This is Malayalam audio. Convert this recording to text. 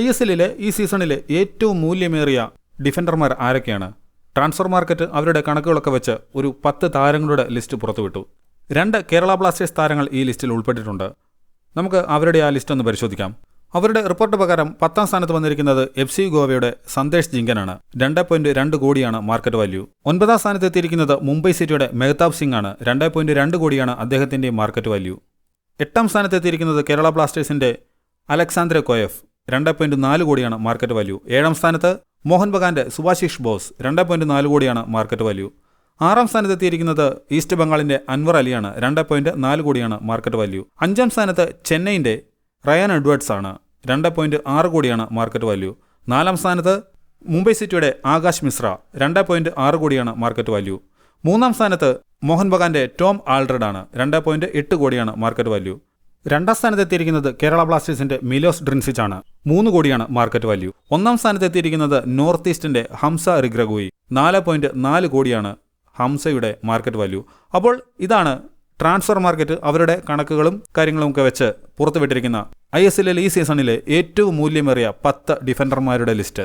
ഐ എസ് എല്ലിലെ ഈ സീസണിലെ ഏറ്റവും മൂല്യമേറിയ ഡിഫൻഡർമാർ ആരൊക്കെയാണ്? ട്രാൻസ്ഫർ മാർക്കറ്റ് അവരുടെ കണക്കുകളൊക്കെ വെച്ച് ഒരു പത്ത് താരങ്ങളുടെ ലിസ്റ്റ് പുറത്തുവിട്ടു. രണ്ട് കേരള ബ്ലാസ്റ്റേഴ്സ് താരങ്ങൾ ഈ ലിസ്റ്റിൽ ഉൾപ്പെട്ടിട്ടുണ്ട്. നമുക്ക് അവരുടെ ആ ലിസ്റ്റ് ഒന്ന് പരിശോധിക്കാം. അവരുടെ റിപ്പോർട്ട് പ്രകാരം പത്താം സ്ഥാനത്ത് വന്നിരിക്കുന്നത് എഫ് സി ഗോവയുടെ സന്ദേശ് ജിങ്കനാണ്. രണ്ട് പോയിന്റ് രണ്ട് കോടിയാണ് മാർക്കറ്റ് വാല്യൂ ഒൻപതാം സ്ഥാനത്ത് എത്തിയിരിക്കുന്നത് മുംബൈ സിറ്റിയുടെ മെഹ്താബ് സിംഗ് ആണ് രണ്ട് പോയിന്റ് രണ്ട് കോടിയാണ് അദ്ദേഹത്തിന്റെ മാർക്കറ്റ് വാല്യൂ എട്ടാം സ്ഥാനത്ത് എത്തിയിരിക്കുന്നത് കേരള ബ്ലാസ്റ്റേഴ്സിന്റെ അലക്സാന്ദ്ര കോയഫ്. രണ്ട് പോയിന്റ് നാല് കോടിയാണ് മാർക്കറ്റ് വാല്യൂ ഏഴാം സ്ഥാനത്ത് മോഹൻ ബഗാന്റെ സുഭാശിഷ് ബോസ് രണ്ട് പോയിന്റ് നാല് കോടിയാണ് മാർക്കറ്റ് വാല്യൂ ആറാം സ്ഥാനത്ത് എത്തിയിരിക്കുന്നത് ഈസ്റ്റ് ബംഗാളിന്റെ അൻവർ അലിയാണ് രണ്ട് പോയിന്റ് നാല് കോടിയാണ് മാർക്കറ്റ് വാല്യൂ അഞ്ചാം സ്ഥാനത്ത് ചെന്നൈയിന്റെ റയാൻ എഡ്വേർഡ്സ് ആണ് രണ്ട് പോയിന്റ് ആറ് കോടിയാണ് മാർക്കറ്റ് വാല്യൂ നാലാം സ്ഥാനത്ത് മുംബൈ സിറ്റിയുടെ ആകാശ് മിശ്ര രണ്ട് പോയിന്റ് ആറ് കോടിയാണ് മാർക്കറ്റ് വാല്യൂ മൂന്നാം സ്ഥാനത്ത് മോഹൻ ബഗാന്റെ ടോം ആൾഡ്രഡ് ആണ് രണ്ട് പോയിന്റ് എട്ട് കോടിയാണ് മാർക്കറ്റ് വാല്യൂ രണ്ടാം സ്ഥാനത്ത് എത്തിയിരിക്കുന്നത് കേരള ബ്ലാസ്റ്റേഴ്സിന്റെ മിലോസ് ഡ്രിൻസിച്ച് ആണ് മൂന്ന് കോടിയാണ് മാർക്കറ്റ് വാല്യൂ ഒന്നാം സ്ഥാനത്ത് എത്തിയിരിക്കുന്നത് നോർത്ത് ഈസ്റ്റിന്റെ ഹംസ റിഗ്രഗോയി. നാല് പോയിന്റ് നാല് കോടിയാണ് ഹംസയുടെ മാർക്കറ്റ് വാല്യൂ അപ്പോൾ ഇതാണ് ട്രാൻസ്ഫർ മാർക്കറ്റ് അവരുടെ കണക്കുകളും കാര്യങ്ങളും ഒക്കെ വെച്ച് പുറത്തുവിട്ടിരിക്കുന്ന ഐ എസ് എല്ലിൽ ഈ സീസണിലെ ഏറ്റവും മൂല്യമേറിയ പത്ത് ഡിഫൻഡർമാരുടെ ലിസ്റ്റ്